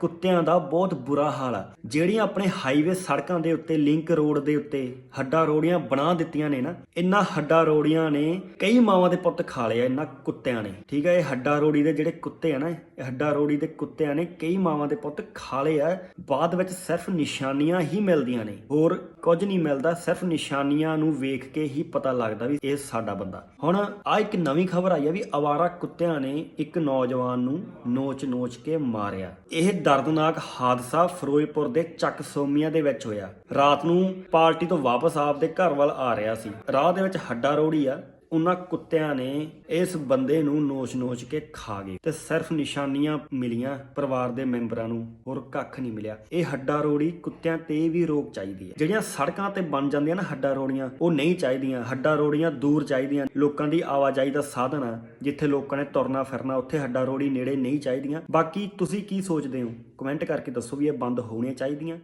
ਕੁੱਤਿਆਂ ਦਾ ਬਹੁਤ ਬੁਰਾ ਹਾਲ ਆ। ਜਿਹੜੀਆਂ ਆਪਣੇ ਹਾਈਵੇ ਸੜਕਾਂ ਦੇ ਉੱਤੇ ਲਿੰਕ ਰੋਡ ਦੇ ਉੱਤੇ ਹੱਡਾ ਰੋੜੀਆਂ ਬਣਾ ਦਿੱਤੀਆਂ ਨੇ ਨਾ ਇਹਨਾਂ ਹੱਡਾ ਰੋੜੀਆਂ ਨੇ, ਕਈ ਮਾਵਾਂ ਦੇ ਪੁੱਤ ਖਾ ਲਿਆ ਇਹਨਾਂ ਕੁੱਤਿਆਂ ਨੇ। ਠੀਕ ਹੈ ਇਹ ਹੱਡਾ ਰੋੜੀ ਦੇ ਜਿਹੜੇ ਕੁੱਤੇ ਆ ਨਾ, ਇਹ ਹੱਡਾ ਰੋੜੀ ਦੇ ਕੁੱਤਿਆਂ ਨੇ ਕਈ ਮਾਵਾਂ ਦੇ ਪੁੱਤ ਖਾ ਲਏ ਆ। ਬਾਅਦ ਵਿੱਚ ਸਿਰਫ ਨਿਸ਼ਾਨੀਆਂ ਹੀ ਮਿਲਦੀਆਂ ਨੇ। ਹੋਰ ਕੁਝ ਨਹੀਂ ਮਿਲਦਾ, ਸਿਰਫ ਨਿਸ਼ਾਨੀਆਂ ਨੂੰ ਵੇਖ ਕੇ ਹੀ ਪਤਾ ਲੱਗਦਾ ਵੀ ਇਹ ਸਾਡਾ ਬੰਦਾ। ਹੁਣ ਆ ਇੱਕ ਨਵੀਂ ਖਬਰ ਆਈ ਆ ਵੀ ਅਵਾਰਾ ਕੁੱਤਿਆਂ ਨੇ ਇੱਕ ਨੌਜਵਾਨ ਨੂੰ ਨੋਚ-ਨੋਚ ਕੇ ਮਾਰਿਆ। ਇਹ ਦਰਦਨਾਕ ਹਾਦਸਾ ਫਿਰੋਜ਼ਪੁਰ ਦੇ ਚੱਕ ਸੋਮੀਆਂ ਦੇ ਵਿੱਚ ਹੋਇਆ। ਰਾਤ ਨੂੰ ਪਾਰਟੀ ਤੋਂ ਵਾਪਸ ਆਪਦੇ ਘਰ ਵੱਲ ਆ ਰਿਹਾ ਸੀ। ਰਾਹ ਦੇ ਵਿੱਚ ਹੱਡਾ ਰੋੜੀ ਆ। ਉਹਨਾਂ ਕੁੱਤਿਆਂ ਨੇ ਇਸ ਬੰਦੇ ਨੂੰ ਨੋਚ-ਨੋਚ ਕੇ ਖਾ ਗਏ ਤੇ ਸਿਰਫ ਨਿਸ਼ਾਨੀਆਂ ਮਿਲੀਆਂ ਪਰਿਵਾਰ ਦੇ ਮੈਂਬਰਾਂ ਨੂੰ, ਹੋਰ ਕੱਖ ਨਹੀਂ ਮਿਲਿਆ। ਇਹ ਹੱਡਾ ਰੋੜੀ ਕੁੱਤਿਆਂ ਤੇ ਵੀ ਰੋਕ ਚਾਹੀਦੀ ਹੈ। ਜਿਹੜੀਆਂ ਸੜਕਾਂ ਤੇ ਬਣ ਜਾਂਦੀਆਂ ਨਾ ਹੱਡਾ ਰੋੜੀਆਂ ਉਹ ਨਹੀਂ ਚਾਹੀਦੀਆਂ। ਹੱਡਾ ਰੋੜੀਆਂ ਦੂਰ ਚਾਹੀਦੀਆਂ। ਲੋਕਾਂ ਦੀ ਆਵਾਜਾਈ ਦਾ ਸਾਧਨ ਆ, ਜਿੱਥੇ ਲੋਕਾਂ ਨੇ ਤੁਰਨਾ ਫਿਰਨਾ, ਉੱਥੇ ਹੱਡਾ ਰੋੜੀ ਨੇੜੇ ਨਹੀਂ ਚਾਹੀਦੀਆਂ। ਬਾਕੀ ਤੁਸੀਂ ਕੀ ਸੋਚਦੇ ਹੋ? ਕਮੈਂਟ ਕਰਕੇ ਦੱਸੋ ਵੀ ਇਹ ਬੰਦ ਹੋਣੀਆਂ ਚਾਹੀਦੀਆਂ।